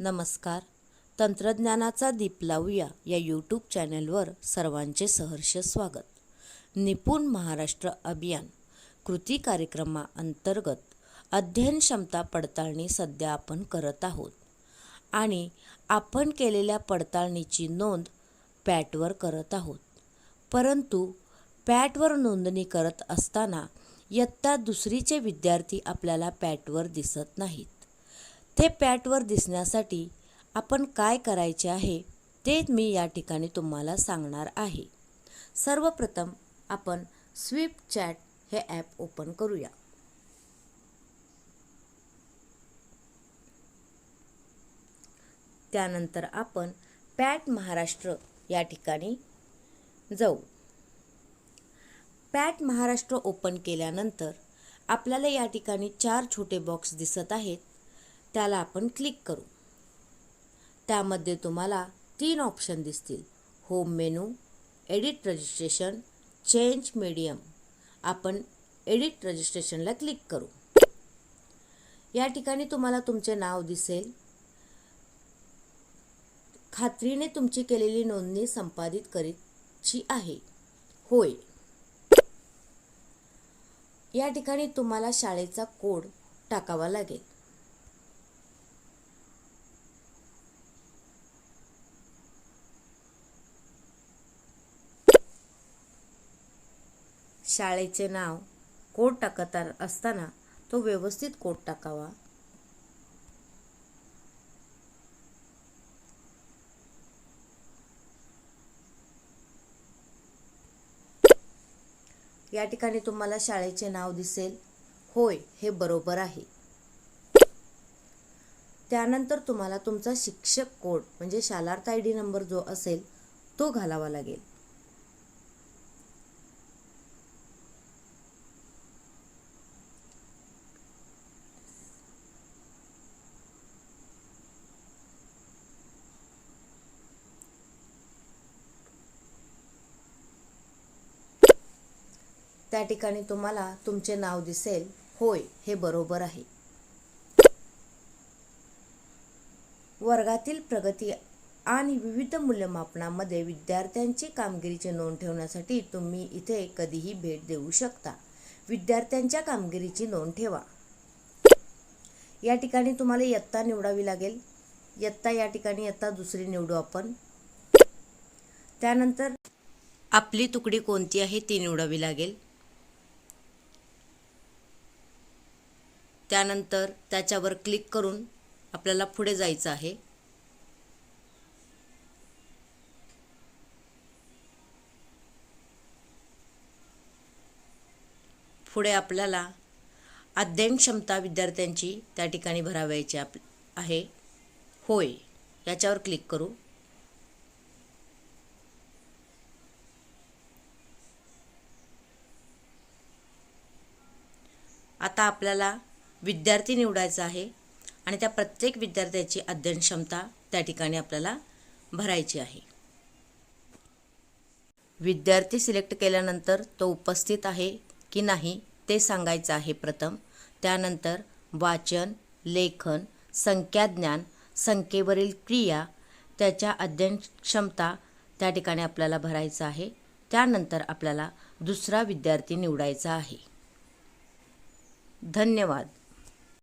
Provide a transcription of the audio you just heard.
नमस्कार. तंत्रज्ञानाचा दीप लावूया या यूट्यूब चॅनलवर सर्वांचे सहर्ष स्वागत. निपुण महाराष्ट्र अभियान कृती कार्यक्रमाअंतर्गत अध्ययन क्षमता पडताळणी सध्या आपण करत आहोत. आणि आपण केलेल्या पडताळणीची नोंद पॅटवर करत आहोत. परंतु पॅटवर नोंदणी करत असताना इयत्ता दुसरीचे विद्यार्थी आपल्याला पॅटवर दिसत नाहीत. ते पॅटवर दिसण्यासाठी आपण काय करायचे आहे ते मी या ठिकाणी तुम्हाला सांगणार आहे. सर्वप्रथम आपण स्विप चॅट हे ॲप ओपन करूया. त्यानंतर आपण पॅट महाराष्ट्र या ठिकाणी जाऊ. पॅट महाराष्ट्र ओपन केल्यानंतर आपल्याला या ठिकाणी चार छोटे बॉक्स दिसत आहेत. त्याला आपण क्लिक करू. त्यामध्ये तुम्हाला तीन ऑप्शन दिसतील. Home menu edit registration change medium आपण एडिट रजिस्ट्रेशनला क्लिक करू. या ठिकाणी तुम्हाला तुमचे नाव दिसेल. खात्रीने तुमची केलेली नोंदणी संपादित करीची आहे. होय. या ठिकाणी तुम्हाला शाळेचा कोड टाकावा लागेल. शाळेचे नाव कोड टाकत असताना तो व्यवस्थित कोड टाकावा. या ठिकाणी तुम्हाला शाळेचे नाव दिसेल. होय हे बरोबर आहे. त्यानंतर तुम्हाला तुमचा शिक्षक कोड म्हणजे शालार्थ आय डी नंबर जो असेल तो घालावा लागेल. त्या ठिकाणी तुम्हाला तुमचे नाव दिसेल. होय हे बरोबर आहे. वर्गातील प्रगती आणि विविध मूल्यमापनामध्ये विद्यार्थ्यांची कामगिरीची नोंद ठेवण्यासाठी तुम्ही इथे कधीही भेट देऊ शकता. विद्यार्थ्यांच्या कामगिरीची नोंद ठेवा. या ठिकाणी तुम्हाला इयत्ता निवडावी लागेल. इयत्ता या ठिकाणी इयत्ता दुसरी निवडू आपण. त्यानंतर आपली तुकडी कोणती आहे ती निवडावी लागेल. त्यानंतर त्याच्यावर क्लिक करून आपल्याला पुढे जायचं आहे. पुढे आपल्याला अध्ययन क्षमता विद्यार्थ्यांची त्या ठिकाणी भरावायची आप आहे. होय याच्यावर क्लिक करू. आता आपल्याला विद्यार्थी निवडायचा आहे आणि त्या प्रत्येक विद्यार्थ्याची अध्ययन क्षमता त्या ठिकाणी आपल्याला भरायची आहे. विद्यार्थी सिलेक्ट केल्यानंतर तो उपस्थित आहे की नाही ते सांगायचं आहे प्रथम. त्यानंतर वाचन लेखन संख्याज्ञान संख्येवरील क्रिया त्याच्या अध्ययन क्षमता त्या ठिकाणी आपल्याला भरायचं आहे. त्यानंतर आपल्याला दुसरा विद्यार्थी निवडायचा आहे. धन्यवाद.